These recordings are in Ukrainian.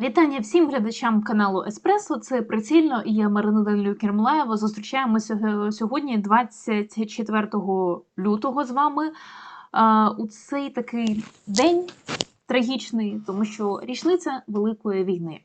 Вітання всім глядачам каналу Еспресо. Це прицільно і я Марина Данилюк Кермлаєва. Зустрічаємося сьогодні, 24 лютого, з вами у цей такий день трагічний, тому що річниця Великої війни.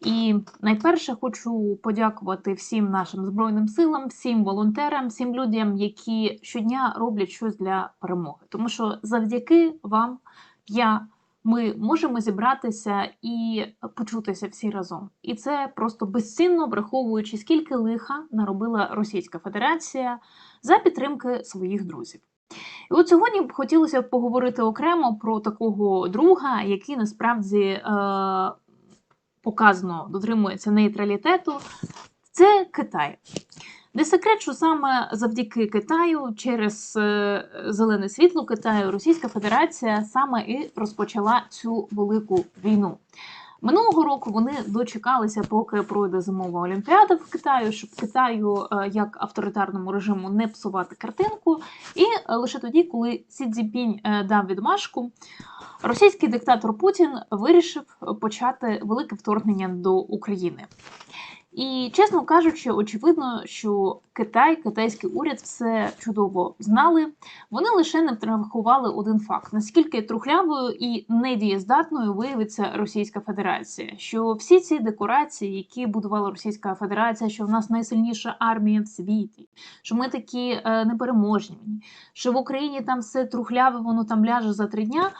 І найперше хочу подякувати всім нашим збройним силам, всім волонтерам, всім людям, які щодня роблять щось для перемоги. Тому що завдяки вам я ми можемо зібратися і почутися всі разом. І це просто безцінно враховуючи, скільки лиха наробила Російська Федерація за підтримки своїх друзів. І от сьогодні б хотілося б поговорити окремо про такого друга, який насправді е, показано дотримується нейтралітету. Це Китай. Не секрет, що саме завдяки Китаю через е, зелене світло Китаю Російська Федерація саме і розпочала цю велику війну. Минулого року вони дочекалися, поки пройде зимова олімпіада в Китаю, щоб Китаю е, як авторитарному режиму не псувати картинку. І е, лише тоді, коли Сі Цзіпінь дав відмашку, російський диктатор Путін вирішив почати велике вторгнення до України. І, чесно кажучи, очевидно, що Китай, китайський уряд все чудово знали. Вони лише не врахували один факт: наскільки трухлявою і недієздатною виявиться Російська Федерація, що всі ці декорації, які будувала Російська Федерація, що в нас найсильніша армія в світі, що ми такі е, непереможні, що в Україні там все трухляве, воно там ляже за три дня.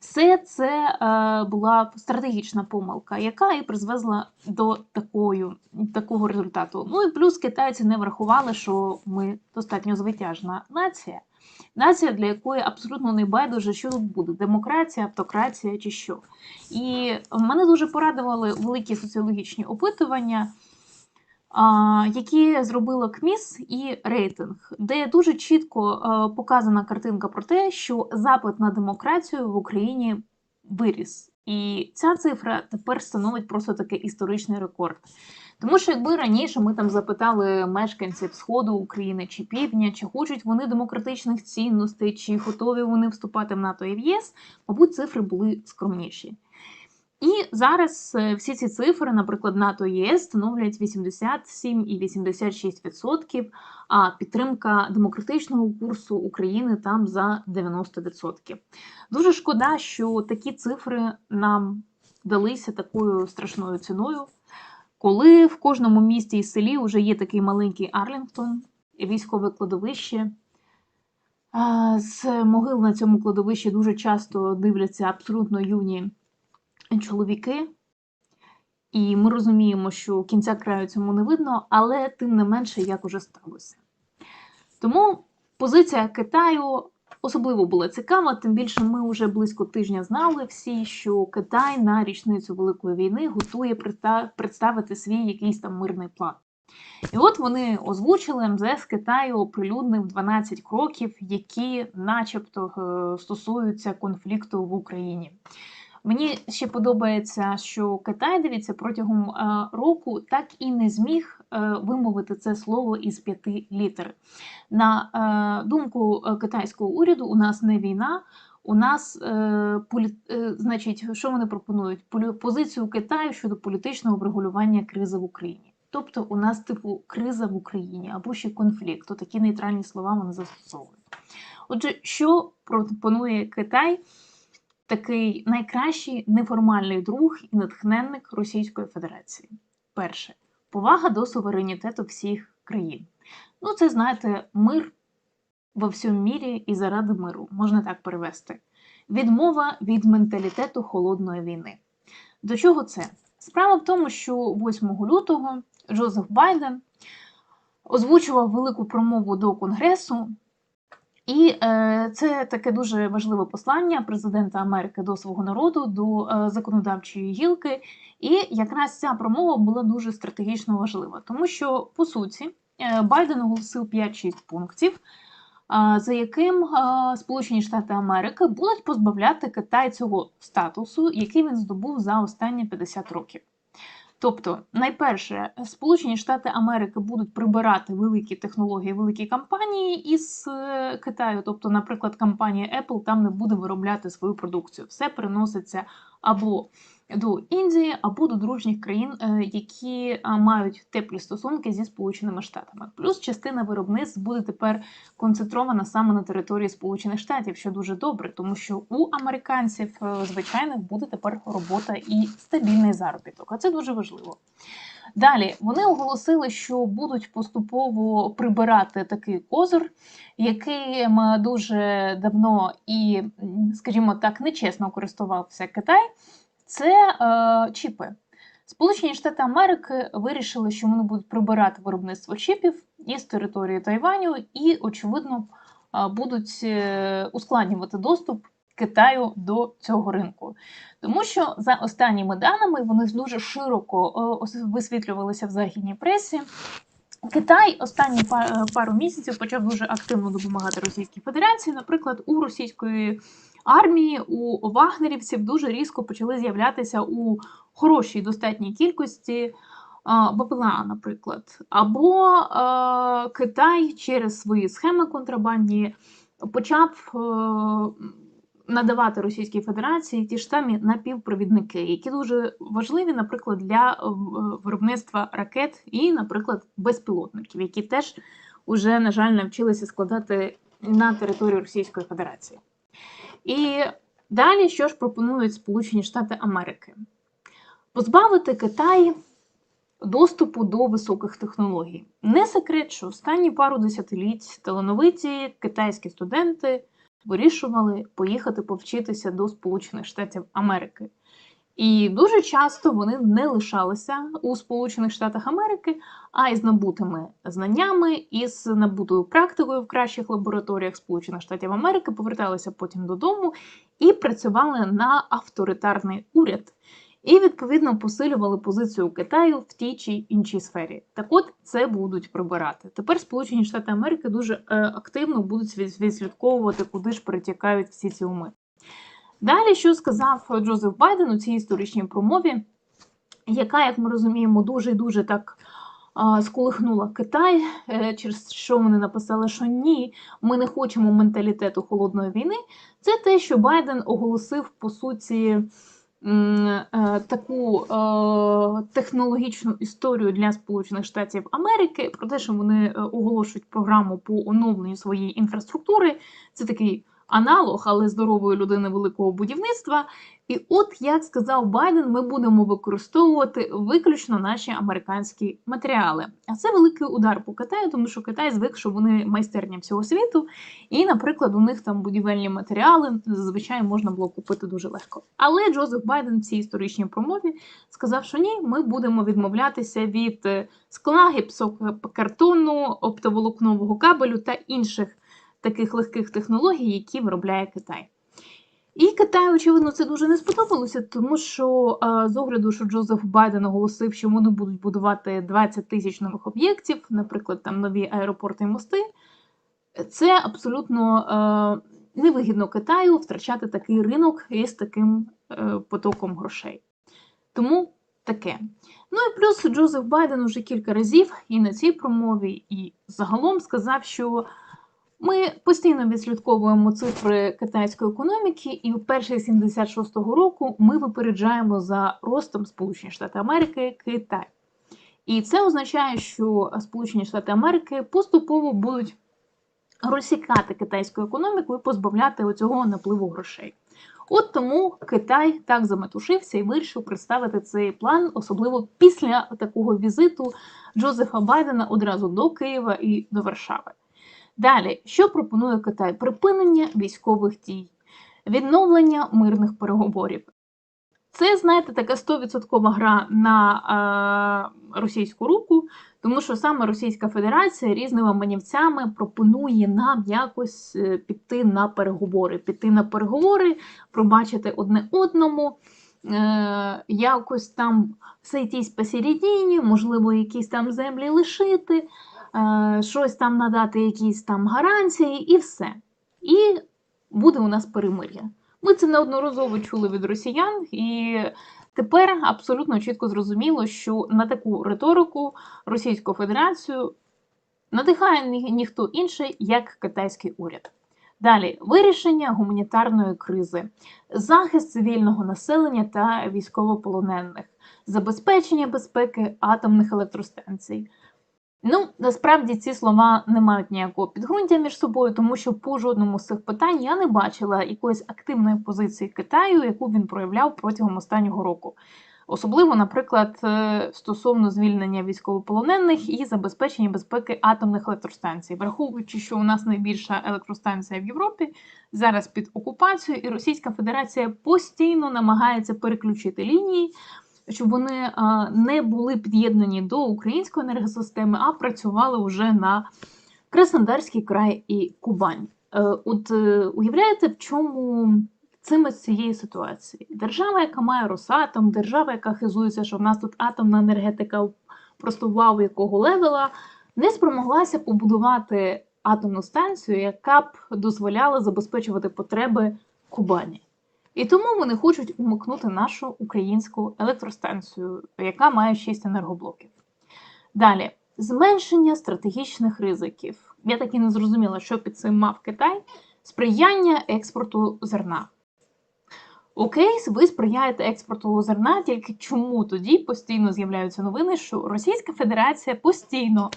Все це е, була стратегічна помилка, яка і призвезла до такої, такого результату. Ну і плюс китайці не врахували, що ми достатньо звитяжна нація, нація, для якої абсолютно не байдуже, що тут буде: демократія, автократія чи що. І мене дуже порадували великі соціологічні опитування які зробила КМІС і рейтинг, де дуже чітко е, показана картинка про те, що запит на демократію в Україні виріс. І ця цифра тепер становить просто такий історичний рекорд. Тому що, якби раніше ми там запитали мешканців Сходу України чи Півдня, чи хочуть вони демократичних цінностей, чи готові вони вступати в НАТО і в ЄС, мабуть, цифри були скромніші. І зараз е, всі ці цифри, наприклад, НАТО ЄС становлять 87 і 86%, а підтримка демократичного курсу України там за 90%. Дуже шкода, що такі цифри нам далися такою страшною ціною, коли в кожному місті і селі вже є такий маленький Арлінгтон, військове кладовище. З могил на цьому кладовищі дуже часто дивляться абсолютно юні чоловіки, і ми розуміємо, що кінця краю цьому не видно, але тим не менше, як уже сталося. Тому позиція Китаю особливо була цікава, тим більше ми вже близько тижня знали всі, що Китай на річницю Великої війни готує представити свій якийсь там мирний план. І от вони озвучили МЗС Китаю оприлюднив 12 кроків, які начебто е, стосуються конфлікту в Україні. Мені ще подобається, що Китай дивіться протягом е, року так і не зміг е, вимовити це слово із п'яти літер. На е, думку китайського уряду, у нас не війна. У нас, значить, що вони пропонують? Позицію Китаю щодо політичного врегулювання кризи в Україні. Тобто, у нас, типу, криза в Україні або ще конфлікт. То такі нейтральні слова вони застосовують. Отже, що пропонує Китай? Такий найкращий неформальний друг і натхненник Російської Федерації. Перше повага до суверенітету всіх країн. Ну, це, знаєте, мир во всьому мірі і заради миру, можна так перевести. Відмова від менталітету холодної війни. До чого це? Справа в тому, що 8 лютого Джозеф Байден озвучував велику промову до Конгресу, і е, це таке дуже важливе послання президента Америки до свого народу, до е, законодавчої гілки. І якраз ця промова була дуже стратегічно важлива, тому що по суті е, Байден оголосив 5-6 пунктів, за яким Сполучені Штати Америки будуть позбавляти Китай цього статусу, який він здобув за останні 50 років. Тобто, найперше, Сполучені Штати Америки будуть прибирати великі технології, великі компанії із е, Китаю. Тобто, наприклад, компанія Apple там не буде виробляти свою продукцію. Все переноситься або до Індії або до дружніх країн, е, які мають теплі стосунки зі Сполученими Штатами. Плюс частина виробництв буде тепер концентрована саме на території Сполучених Штатів, що дуже добре, тому що у американців е, звичайних буде тепер робота і стабільний заробіток. А це дуже важливо. Далі вони оголосили, що будуть поступово прибирати такий козир, яким дуже давно і, скажімо так, нечесно користувався Китай. Це е, чіпи. Сполучені Штати Америки вирішили, що вони будуть прибирати виробництво чіпів із території Тайваню і, очевидно, е, будуть е, ускладнювати доступ Китаю до цього ринку. Тому що за останніми даними вони дуже широко е, висвітлювалися в західній пресі. Китай останні пару місяців почав дуже активно допомагати Російській Федерації. Наприклад, у російської армії, у вагнерівців дуже різко почали з'являтися у хорошій достатній кількості БПЛА, наприклад. Або е, Китай через свої схеми контрабандні почав е, надавати Російській Федерації ті ж самі напівпровідники, які дуже важливі, наприклад, для е, виробництва ракет і, наприклад, безпілотників, які теж уже, на жаль, навчилися складати на території Російської Федерації. І далі, що ж пропонують Сполучені Штати Америки? Позбавити Китай доступу до високих технологій. Не секрет, що останні пару десятиліть талановиті китайські студенти вирішували поїхати повчитися до Сполучених Штатів Америки. І дуже часто вони не лишалися у Сполучених Штатах Америки, а із набутими знаннями, із набутою практикою в кращих лабораторіях Сполучених Штатів Америки поверталися потім додому і працювали на авторитарний уряд. І відповідно посилювали позицію Китаю в тій чи іншій сфері. Так от це будуть прибирати. Тепер Сполучені Штати Америки дуже е, активно будуть від- відслідковувати, куди ж перетікають всі ці уми. Далі, що сказав Джозеф Байден у цій історичній промові, яка, як ми розуміємо, дуже дуже так сколихнула Китай, е, через що вони написали, що ні, ми не хочемо менталітету холодної війни. Це те, що Байден оголосив по суті. е, Таку е, технологічну історію для Сполучених Штатів Америки про те, що вони оголошують програму по оновленню своєї інфраструктури. Це такий аналог, але здорової людини великого будівництва. І от, як сказав Байден, ми будемо використовувати виключно наші американські матеріали. А це великий удар по Китаю, тому що Китай звик, що вони майстерня всього світу, і, наприклад, у них там будівельні матеріали зазвичай можна було купити дуже легко. Але Джозеф Байден в цій історичній промові сказав, що ні, ми будемо відмовлятися від е, скла, гіпсокартону, оптоволокнового кабелю та інших таких легких технологій, які виробляє Китай. І Китаю, очевидно, це дуже не сподобалося, тому що з огляду, що Джозеф Байден оголосив, що вони будуть будувати 20 тисяч нових об'єктів, наприклад, там нові аеропорти і мости, це абсолютно невигідно Китаю втрачати такий ринок із таким е, потоком грошей. Тому таке. Ну і плюс Джозеф Байден уже кілька разів і на цій промові, і загалом сказав, що ми постійно відслідковуємо цифри китайської економіки, і в перший 76-го року ми випереджаємо за ростом Сполучені Штати Америки Китай. І це означає, що Сполучені Штати Америки поступово будуть розсікати китайську економіку і позбавляти оцього напливу грошей. От тому Китай так заметушився і вирішив представити цей план, особливо після такого візиту Джозефа Байдена одразу до Києва і до Варшави. Далі, що пропонує Китай? Припинення військових дій, відновлення мирних переговорів. Це, знаєте, така 100% гра на е, російську руку, тому що саме Російська Федерація різними манівцями пропонує нам якось е, піти на переговори, піти на переговори, пробачити одне одному, е, якось там сойтись посередині, можливо, якісь там землі лишити щось там надати, якісь там гарантії, і все. І буде у нас перемир'я. Ми це неодноразово чули від росіян, і тепер абсолютно чітко зрозуміло, що на таку риторику Російську Федерацію надихає ні- ніхто інший, як китайський уряд. Далі вирішення гуманітарної кризи, захист цивільного населення та військовополонених, забезпечення безпеки атомних електростанцій. Ну, насправді ці слова не мають ніякого підґрунтя між собою, тому що по жодному з цих питань я не бачила якоїсь активної позиції Китаю, яку він проявляв протягом останнього року. Особливо, наприклад, е, стосовно звільнення військовополонених і забезпечення безпеки атомних електростанцій, враховуючи, що у нас найбільша електростанція в Європі зараз під окупацією, і Російська Федерація постійно намагається переключити лінії, щоб вони е, не були під'єднані до української енергосистеми, а працювали вже на Краснодарський край і Кубань. Е, От уявляєте, в чому цими цієї ситуації. Держава, яка має Росатом, держава, яка хизується, що в нас тут атомна енергетика просто вау якого левела, не спромоглася побудувати атомну станцію, яка б дозволяла забезпечувати потреби Кубані. І тому вони хочуть умикнути нашу українську електростанцію, яка має 6 енергоблоків. Далі, зменшення стратегічних ризиків. Я так і не зрозуміла, що під цим мав Китай, сприяння експорту зерна. Окей, ви сприяєте експорту зерна, тільки чому тоді постійно з'являються новини, що Російська Федерація постійно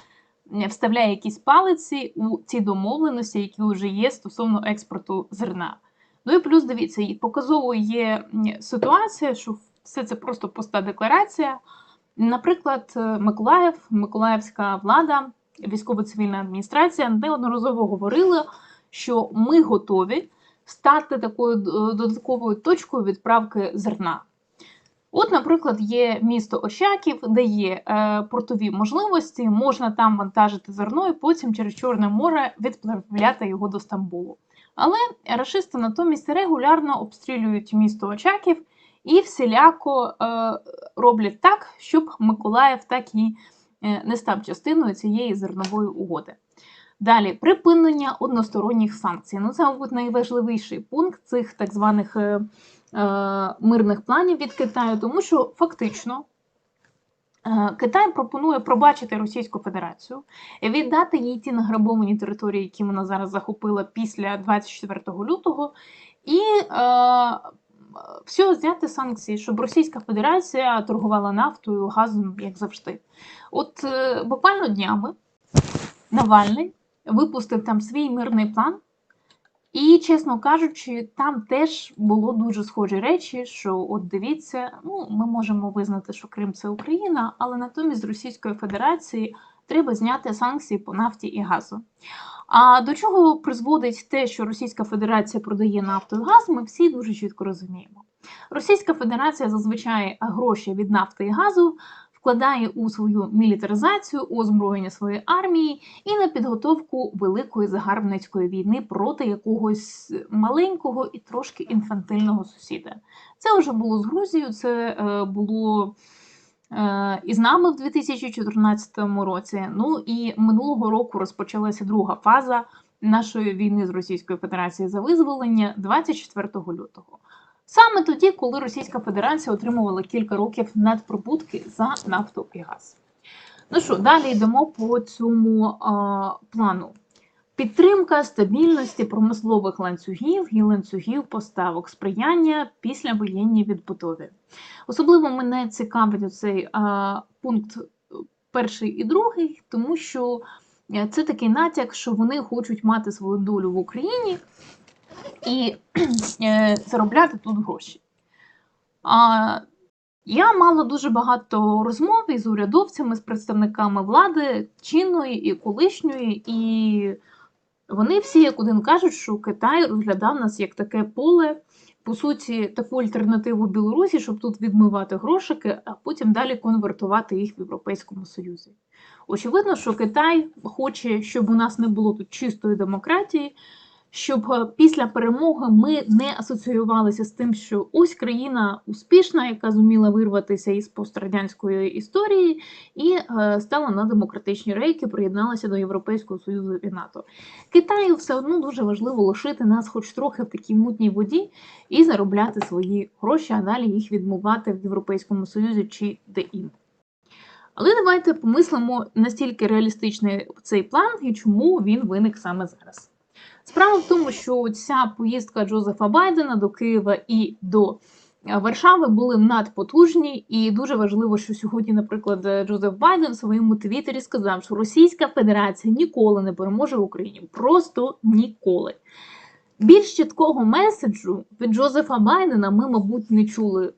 вставляє якісь палиці у ці домовленості, які вже є стосовно експорту зерна. Ну і плюс дивіться, і показово є ситуація, що все це просто пуста декларація. Наприклад, Миколаїв, Миколаївська влада, військово-цивільна адміністрація неодноразово говорила, що ми готові стати такою е, додатковою точкою відправки зерна. От, наприклад, є місто Ощаків, де є е, портові можливості, можна там вантажити зерно і потім через Чорне море відправляти його до Стамбулу. Але рашисти натомість регулярно обстрілюють місто Очаків і всіляко е, роблять так, щоб Миколаїв так і е, не став частиною цієї зернової угоди. Далі припинення односторонніх санкцій. Ну, це, мабуть, найважливіший пункт цих так званих е, е, мирних планів від Китаю, тому що фактично Китай пропонує пробачити Російську Федерацію, віддати їй ті награбовані території, які вона зараз захопила після 24 лютого, і е, все, зняти санкції, щоб Російська Федерація торгувала нафтою, газом, як завжди. От е, буквально днями Навальний випустив там свій мирний план. І, чесно кажучи, там теж було дуже схожі речі, що от дивіться, ну ми можемо визнати, що Крим це Україна, але натомість Російської Федерації треба зняти санкції по нафті і газу. А до чого призводить те, що Російська Федерація продає нафту і газ, ми всі дуже чітко розуміємо. Російська Федерація зазвичай гроші від нафти і газу вкладає у свою мілітаризацію, озброєння своєї армії і на підготовку великої загарбницької війни проти якогось маленького і трошки інфантильного сусіда. Це вже було з Грузією, це е, було. Е, і з нами в 2014 році. Ну і минулого року розпочалася друга фаза нашої війни з Російською Федерацією за визволення 24 лютого. Саме тоді, коли Російська Федерація отримувала кілька років надприбутки за нафту і газ. Ну що, далі йдемо по цьому а, плану. Підтримка стабільності промислових ланцюгів і ланцюгів поставок, сприяння після воєнній відбудові. Особливо мене цікавить цей пункт перший і другий, тому що е, це такий натяк, що вони хочуть мати свою долю в Україні і е, заробляти тут гроші. А, Я мала дуже багато розмов із урядовцями, з представниками влади чинної і колишньої, і вони всі як один кажуть, що Китай розглядав нас як таке поле, по суті, таку альтернативу Білорусі, щоб тут відмивати грошики, а потім далі конвертувати їх в Європейському Союзі. Очевидно, що Китай хоче, щоб у нас не було тут чистої демократії щоб е, після перемоги ми не асоціювалися з тим, що ось країна успішна, яка зуміла вирватися із пострадянської історії, і е, стала на демократичні рейки, приєдналася до Європейського Союзу і НАТО. Китаю все одно дуже важливо лишити нас, хоч трохи в такій мутній воді, і заробляти свої гроші, а далі їх відмувати в Європейському Союзі чи де інде. Але давайте помислимо настільки реалістичний цей план і чому він виник саме зараз. Справа в тому, що ця поїздка Джозефа Байдена до Києва і до е, Варшави були надпотужні, і дуже важливо, що сьогодні, наприклад, Джозеф Байден в своєму твіттері сказав, що Російська Федерація ніколи не переможе в Україні. Просто ніколи. Більш чіткого меседжу від Джозефа Байдена ми, мабуть, не чули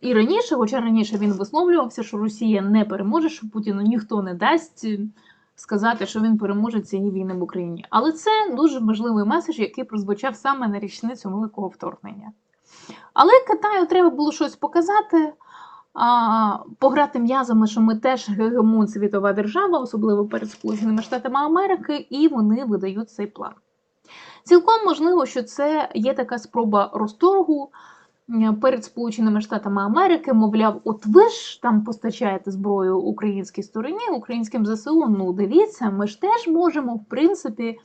і раніше, хоча раніше він висловлювався, що Росія не переможе, що Путіну ніхто не дасть сказати, що він переможе цієї війни в Україні. Але це дуже важливий меседж, який прозвучав саме на річницю великого вторгнення. Але Китаю треба було щось показати, а, пограти м'язами, що ми теж гегемон світова держава, особливо перед Сполученими Штатами Америки, і вони видають цей план. Цілком можливо, що це є така спроба розторгу перед Сполученими Штатами Америки, мовляв, от ви ж там постачаєте зброю українській стороні, українським ЗСУ. Ну дивіться, ми ж теж можемо, в принципі,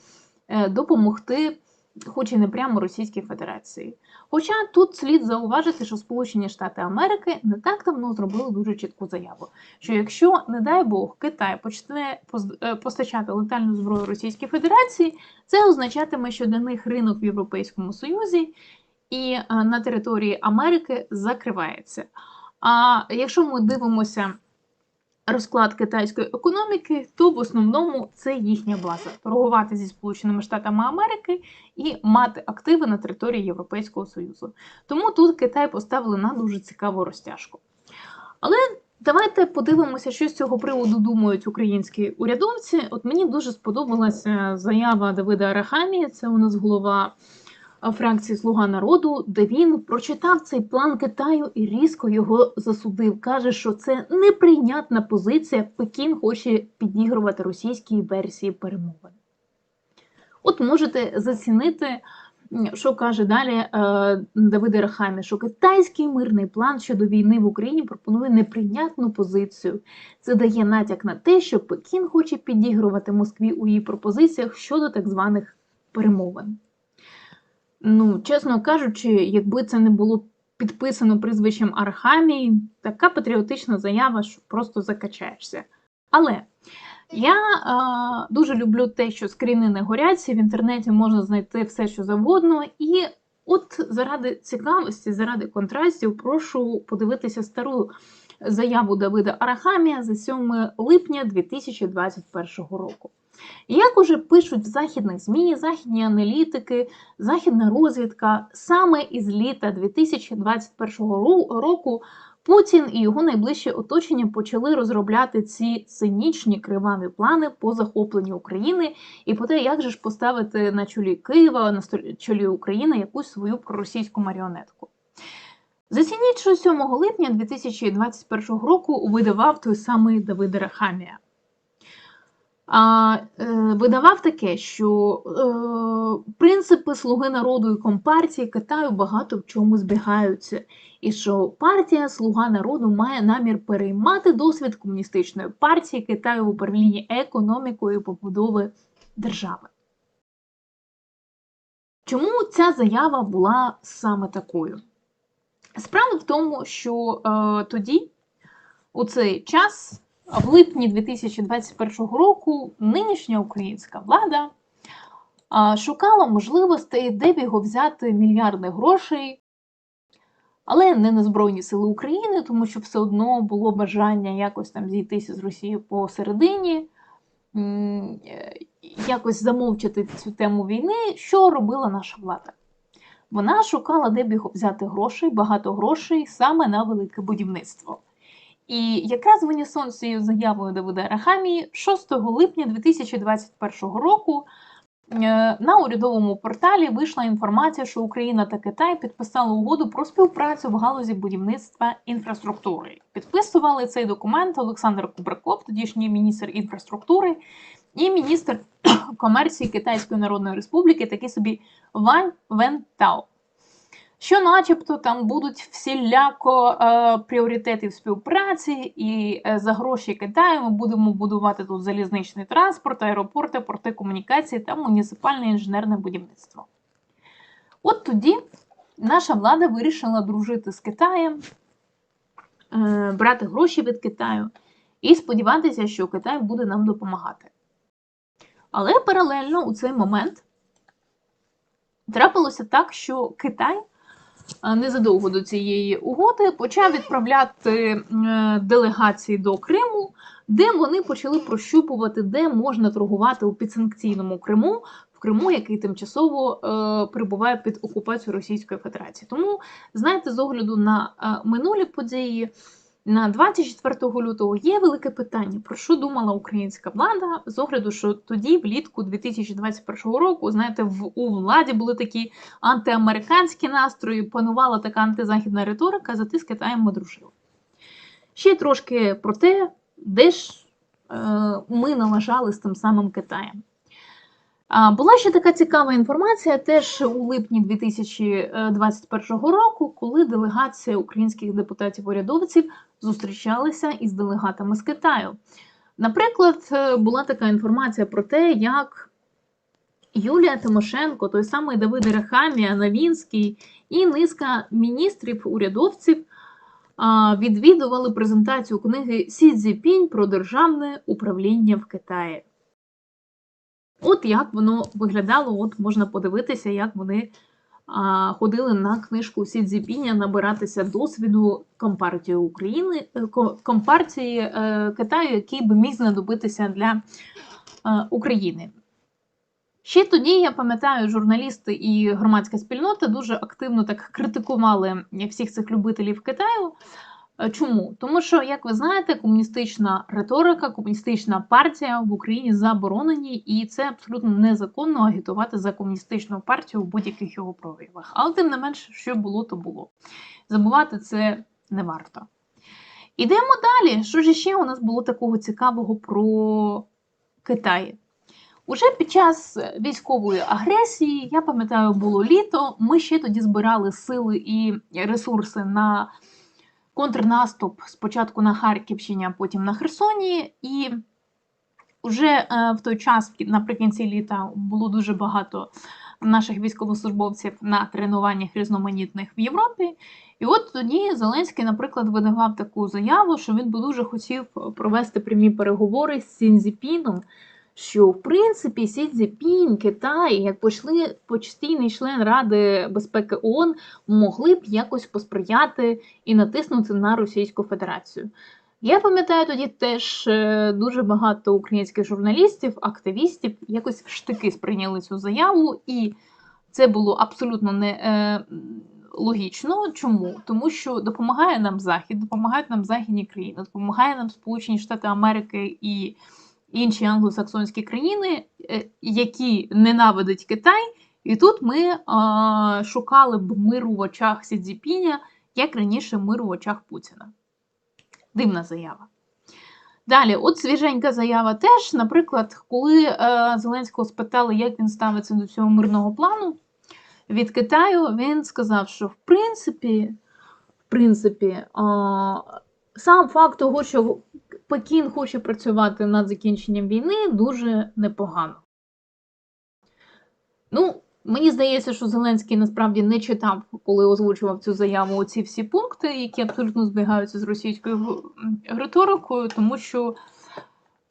е, допомогти, хоч і не прямо Російській Федерації. Хоча тут слід зауважити, що Сполучені Штати Америки не так давно зробили дуже чітку заяву, що якщо, не дай Бог, Китай почне е, постачати летальну зброю Російській Федерації, це означатиме, що для них ринок в Європейському Союзі і е, на території Америки закривається. А якщо ми дивимося розклад китайської економіки, то в основному це їхня база торгувати зі Сполученими Штатами Америки і мати активи на території Європейського Союзу. Тому тут Китай поставили на дуже цікаву розтяжку. Але давайте подивимося, що з цього приводу думають українські урядовці. От мені дуже сподобалася заява Давида Арахамії, це у нас голова фракції Слуга народу, де він прочитав цей план Китаю і різко його засудив. Каже, що це неприйнятна позиція. Пекін хоче підігрувати російській версії перемовин. От можете зацінити, що каже далі е, Давид Арахамі, що китайський мирний план щодо війни в Україні пропонує неприйнятну позицію. Це дає натяк на те, що Пекін хоче підігрувати Москві у її пропозиціях щодо так званих перемовин. Ну, чесно кажучи, якби це не було підписано прізвищем Архамії, така патріотична заява, що просто закачаєшся. Але я е, дуже люблю те, що скріни не горять, в інтернеті можна знайти все, що завгодно. І от заради цікавості, заради контрастів, прошу подивитися стару заяву Давида Арахамія за 7 липня 2021 року. Як уже пишуть в західних ЗМІ, західні аналітики, західна розвідка, саме із літа 2021 року Путін і його найближче оточення почали розробляти ці цинічні криваві плани по захопленню України і по те, як же ж поставити на чолі Києва, на чолі України якусь свою проросійську маріонетку. Зацініть, що 7 липня 2021 року видавав той самий Давид Рахамія. Е, видавав таке, що е, принципи Слуги народу і Компартії Китаю багато в чому збігаються, і що партія Слуга народу має намір переймати досвід комуністичної партії Китаю в управлінні економікою побудови держави. Чому ця заява була саме такою? Справа в тому, що е, тоді, у цей час, в липні 2021 року, нинішня українська влада шукала можливостей, де б його взяти мільярди грошей, але не на Збройні Сили України, тому що все одно було бажання якось там зійтися з Росією посередині, якось замовчати цю тему війни, що робила наша влада. Вона шукала, де б його взяти грошей, багато грошей саме на велике будівництво. І якраз в унісон з цією заявою Давида Рахамії 6 липня 2021 року е, на урядовому порталі вийшла інформація, що Україна та Китай підписали угоду про співпрацю в галузі будівництва інфраструктури. Підписували цей документ Олександр Кубраков, тодішній міністр інфраструктури, і міністр комерції Китайської Народної Республіки, такий собі Вань Вентао що начебто там будуть всіляко е, пріоритети співпраці, і е, за гроші Китаю ми будемо будувати тут залізничний транспорт, аеропорти, порти комунікації та муніципальне інженерне будівництво. От тоді наша влада вирішила дружити з Китаєм, е, брати гроші від Китаю і сподіватися, що Китай буде нам допомагати. Але паралельно у цей момент трапилося так, що Китай незадовго до цієї угоди почав відправляти е, делегації до Криму, де вони почали прощупувати, де можна торгувати у підсанкційному Криму, в Криму, який тимчасово е, перебуває під окупацією Російської Федерації. Тому, знаєте, з огляду на е, минулі події. На 24 лютого є велике питання, про що думала українська влада з огляду, що тоді, влітку 2021 року, знаєте, в у владі були такі антиамериканські настрої, панувала така антизахідна риторика, зате з Китаєм ми дружили. Ще трошки про те, де ж е, ми налажали з тим самим Китаєм. А, Була ще така цікава інформація теж у липні 2021 року, коли делегація українських депутатів-урядовців зустрічалися із делегатами з Китаю. Наприклад, е, була така інформація про те, як Юлія Тимошенко, той самий Давид Рахамія, Навінський і низка міністрів, урядовців відвідували презентацію книги Сі Цзіпінь про державне управління в Китаї. От як воно виглядало, от можна подивитися, як вони ходили на книжку Сі Цзіпіня набиратися досвіду Компартії України, е, Компартії е, Китаю, який би міг знадобитися для е, України. Ще тоді, я пам'ятаю, журналісти і громадська спільнота дуже активно так критикували всіх цих любителів Китаю. Е, Чому? Тому що, як ви знаєте, комуністична риторика, комуністична партія в Україні заборонені, і це абсолютно незаконно агітувати за комуністичну партію в будь-яких його проявах. Але тим не менш, що було, то було. Забувати це не варто. Ідемо далі. Що ж ще у нас було такого цікавого про Китай? Уже під час військової агресії, я пам'ятаю, було літо. Ми ще тоді збирали сили і ресурси на контрнаступ спочатку на Харківщині, а потім на Херсоні. І вже е, в той час, наприкінці літа, було дуже багато наших військовослужбовців на тренуваннях різноманітних в Європі. І от тоді Зеленський, наприклад, видавав таку заяву, що він би дуже хотів провести прямі переговори з Сінзіпіном, що в принципі Сі Цзіпінь, Китай, як пошли постійний член Ради безпеки ООН, могли б якось посприяти і натиснути на Російську Федерацію. Я пам'ятаю тоді теж е, дуже багато українських журналістів, активістів якось в штики сприйняли цю заяву, і це було абсолютно не е, логічно. Чому? Тому що допомагає нам Захід, допомагають нам західні країни, допомагає нам Сполучені Штати Америки і інші англосаксонські країни, е, які ненавидять Китай. І тут ми е, шукали б миру в очах Сі Цзіпіня, як раніше миру в очах Путіна. Дивна заява. Далі, от свіженька заява теж, наприклад, коли е, Зеленського спитали, як він ставиться до цього мирного плану від Китаю, він сказав, що в принципі, в принципі, е, сам факт того, що Пекін хоче працювати над закінченням війни, дуже непогано. Ну, Мені здається, що Зеленський насправді не читав, коли озвучував цю заяву, оці всі пункти, які абсолютно збігаються з російською риторикою, тому що,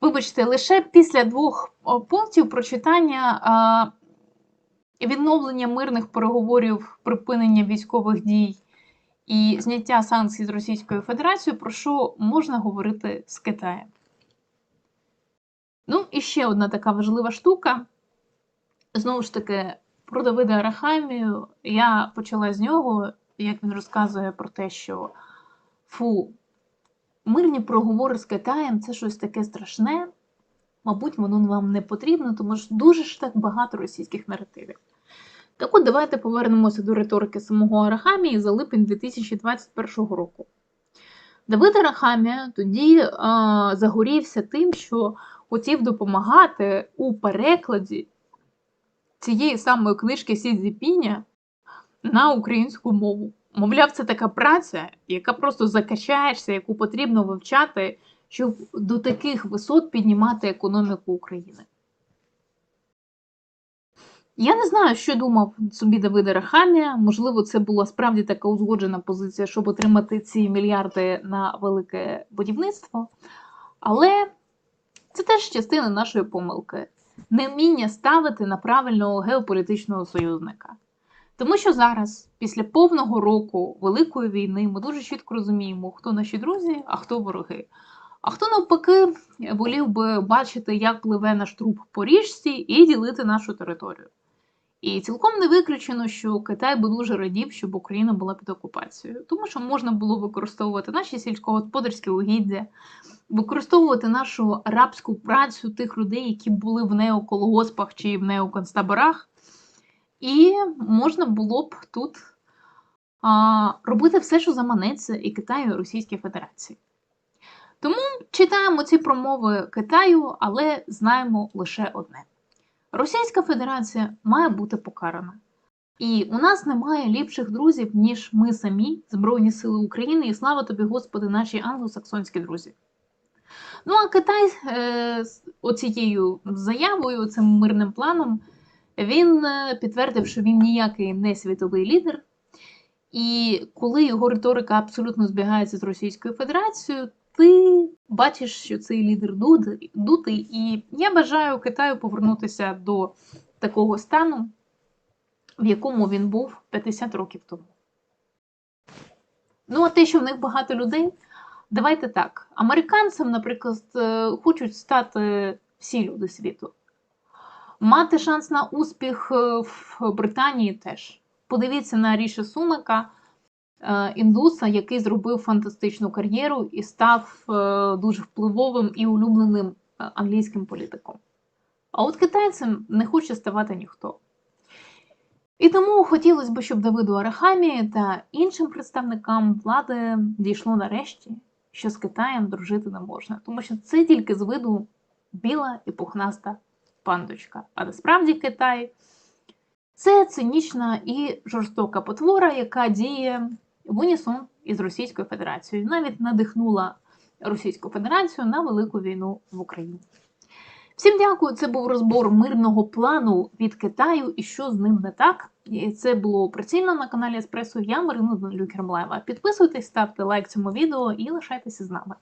вибачте, лише після двох пунктів прочитання відновлення мирних переговорів, припинення військових дій і зняття санкцій з Російською Федерацією, про що можна говорити з Китаєм. Ну, і ще одна така важлива штука. Знову ж таки, про Давида Арахамію я почала з нього, як він розказує про те, що фу, мирні проговори з Китаєм це щось таке страшне. Мабуть, воно вам не потрібно, тому що дуже ж так багато російських наративів. Так от давайте повернемося до риторики самого Арахамії за липень 2021 року. Давид Арахамія тоді а, загорівся тим, що хотів допомагати у перекладі цієї самої книжки Сі Цзіпіня на українську мову. Мовляв, це така праця, яка просто закачаєшся, яку потрібно вивчати, щоб до таких висот піднімати економіку України. Я не знаю, що думав собі Давид Рахамія. Можливо, це була справді така узгоджена позиція, щоб отримати ці мільярди на велике будівництво. Але це теж частина нашої помилки. невміння ставити на правильного геополітичного союзника. Тому що зараз, після повного року Великої війни, ми дуже чітко розуміємо, хто наші друзі, а хто вороги. А хто навпаки волів би бачити, як пливе наш труп по річці, і ділити нашу територію. І цілком не виключено, що Китай би дуже радів, щоб Україна була під окупацією, тому що можна було використовувати наші сільськогосподарські угіддя, використовувати нашу рабську працю тих людей, які були в неокологоспах чи в неоконцтаборах, і можна було б тут а, робити все, що заманеться і Китаю, і Російській Федерації. Тому читаємо ці промови Китаю, але знаємо лише одне. Російська Федерація має бути покарана. І у нас немає ліпших друзів, ніж ми самі, Збройні Сили України, і слава тобі, Господи, наші англосаксонські друзі. Ну а Китай е, оцією заявою, цим мирним планом, він е, підтвердив, що він ніякий не світовий лідер. І коли його риторика абсолютно збігається з Російською Федерацією, ти бачиш, що цей лідер дутий, і я бажаю Китаю повернутися до такого стану, в якому він був 50 років тому. Ну, а те, що в них багато людей, давайте так. Американцям, наприклад, е, хочуть стати всі люди світу. Мати шанс на успіх е, в Британії теж. Подивіться на Ріші Сунака, е, індуса, який зробив фантастичну кар'єру і став е, дуже впливовим і улюбленим е, англійським політиком. А от китайцям не хоче ставати ніхто. І тому хотілося б, щоб Давиду Арахамі та іншим представникам влади дійшло нарешті, що з Китаєм дружити не можна, тому що це тільки з виду біла і пухнаста пандочка. А насправді Китай це цинічна і жорстока потвора, яка діє в унісон із Російською Федерацією, навіть надихнула Російську Федерацію на велику війну в Україні. Всім дякую. Це був розбор мирного плану від Китаю і що з ним не так. І це було прицільно на каналі Еспресо. Я Марина Люкермлева. Підписуйтесь, ставте лайк цьому відео і лишайтеся з нами.